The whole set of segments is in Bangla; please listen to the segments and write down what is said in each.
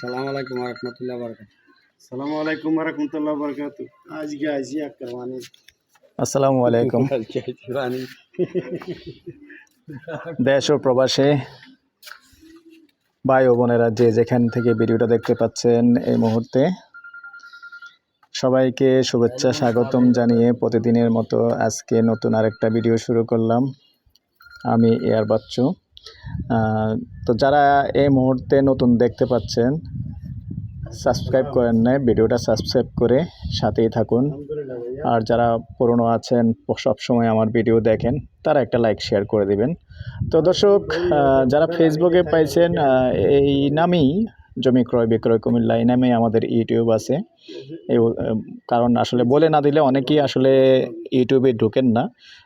সালাম আলাইকুম রহমতুল্লাহ বরকাত সালামু আলাইকুম রহমতুল্লাহ বরকাত আজকে আইসি মানে আসসালামু আলাইকুম। দেশ ও প্রবাসে ভাই ও বোনেরা যে যেখান থেকে ভিডিওটা দেখতে পাচ্ছেন এই মুহূর্তে সবাইকে শুভেচ্ছা স্বাগতম জানিয়ে প্রতিদিনের মতো আজকে নতুন আরেকটা ভিডিও শুরু করলাম। আমি এয়ার বাচ্চু। তো যারা এই মুহূর্তে নতুন দেখতে পাচ্ছেন সাবস্ক্রাইব করেন নাই, ভিডিওটা সাবস্ক্রাইব করে সাথেই থাকুন। আর যারা পুরনো আছেন, সব সময় আমার ভিডিও দেখেন, তারা একটা লাইক শেয়ার করে দিবেন। তো দর্শক যারা ফেসবুকে পাইছেন এই নামেই জমি ক্রয়, বিক্রয়, কুমিল্লা, এই নামেই আমাদের ইউটিউব আছে। কারণ আসলে বলে না দিলে অনেকেই আসলে ইউটিউবে ঢুকেন না।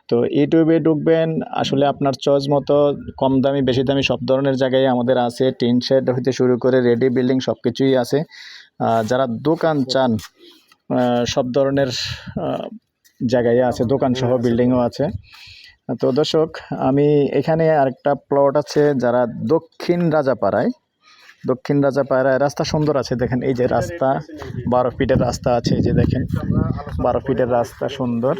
তো ইউটিউবে ঢুকবেন, আসলে আপনার চয়েস মতো কম দামি, বেশি দামি সব ধরনের জায়গায় আমাদের আছে। টিন শেড হইতে শুরু করে রেডি বিল্ডিং সব কিছুই আছে যারা দোকান চান সব ধরনের জায়গায় আছে, দোকান সহ বিল্ডিংও আছে। তো দর্শক, আমি এখানে আরেকটা প্লট আছে, যারা দক্ষিণ রাজাপাড়ায় দক্ষিণ রাজা পায়রায় রাস্তা সুন্দর আছে, দেখেন, এই যে রাস্তা, বারো ফিটের রাস্তা আছে, এই যে দেখেন, বারো ফিটের রাস্তা সুন্দর।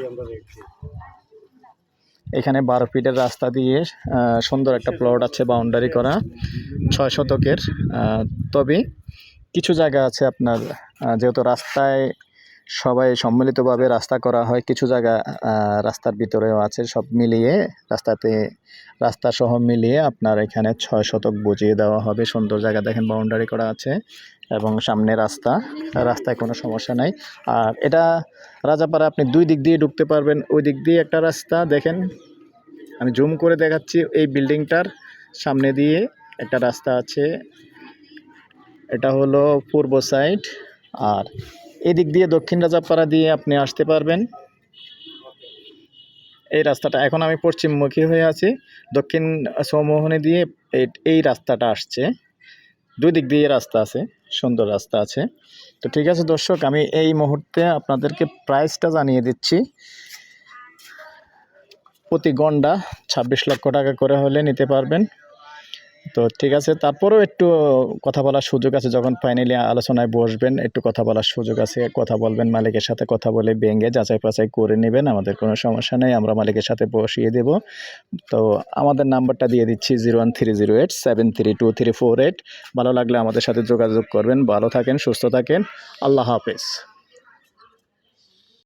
এখানে বারো ফিটের রাস্তা দিয়ে সুন্দর একটা প্লট আছে বাউন্ডারি করা, ছয় শতকের তবে কিছু জায়গা আছে আপনার যেহেতু রাস্তায় সবাই সম্মিলিতভাবে রাস্তা করা হয়। কিছু জায়গা রাস্তার ভিতরেও আছে সব মিলিয়ে। রাস্তাতে রাস্তা সহ মিলিয়ে আপনার এখানে ছয় শতক বুঝিয়ে দেওয়া হবে। সুন্দর জায়গা দেখেন বাউন্ডারি করা আছে এবং সামনে রাস্তা। রাস্তায় কোনো সমস্যা নাই। আর এটা রাজাপাড়া আপনি দুই দিক দিয়ে ঢুকতে পারবেন। ওই দিক দিয়ে একটা রাস্তা, দেখেন। আমি জুম করে দেখাচ্ছি, এই বিল্ডিংটার সামনে দিয়ে একটা রাস্তা আছে। এটা হলো পূর্ব সাইড। আর এদিক দিয়ে দক্ষিণ রাজাপাড়া দিয়ে আপনি আসতে পারবেন। এই রাস্তাটা, এখন আমি পশ্চিমমুখী হয়ে আছি। দক্ষিণ সৌমোহনী দিয়ে এই- রাস্তাটা আসছে। দুই দিক দিয়ে রাস্তা আছে, সুন্দর রাস্তা আছে। তো ঠিক আছে দর্শক, আমি এই মুহূর্তে আপনাদেরকে প্রাইসটা জানিয়ে দিচ্ছি। প্রতি গন্ডা ছাব্বিশ লক্ষ টাকা করে হলে নিতে পারবেন। তো ঠিক আছে, তারপরেও একটু কথা বলার সুযোগ আছে, যখন ফাইনালি আলোচনায় বসবেন, একটু কথা বলার সুযোগ আছে, কথা বলবেন, মালিকের সাথে কথা বলে ভেঙে যাচাই পাচাই করে নেবেন, আমাদের কোনো সমস্যা নেই, আমরা মালিকের সাথে বসিয়ে দেব। তো আমাদের নাম্বারটা দিয়ে দিচ্ছি zero one three zero eight seven three two three four eight ভালো লাগলে আমাদের সাথে যোগাযোগ করবেন ভালো থাকেন সুস্থ থাকেন আল্লাহ হাফেজ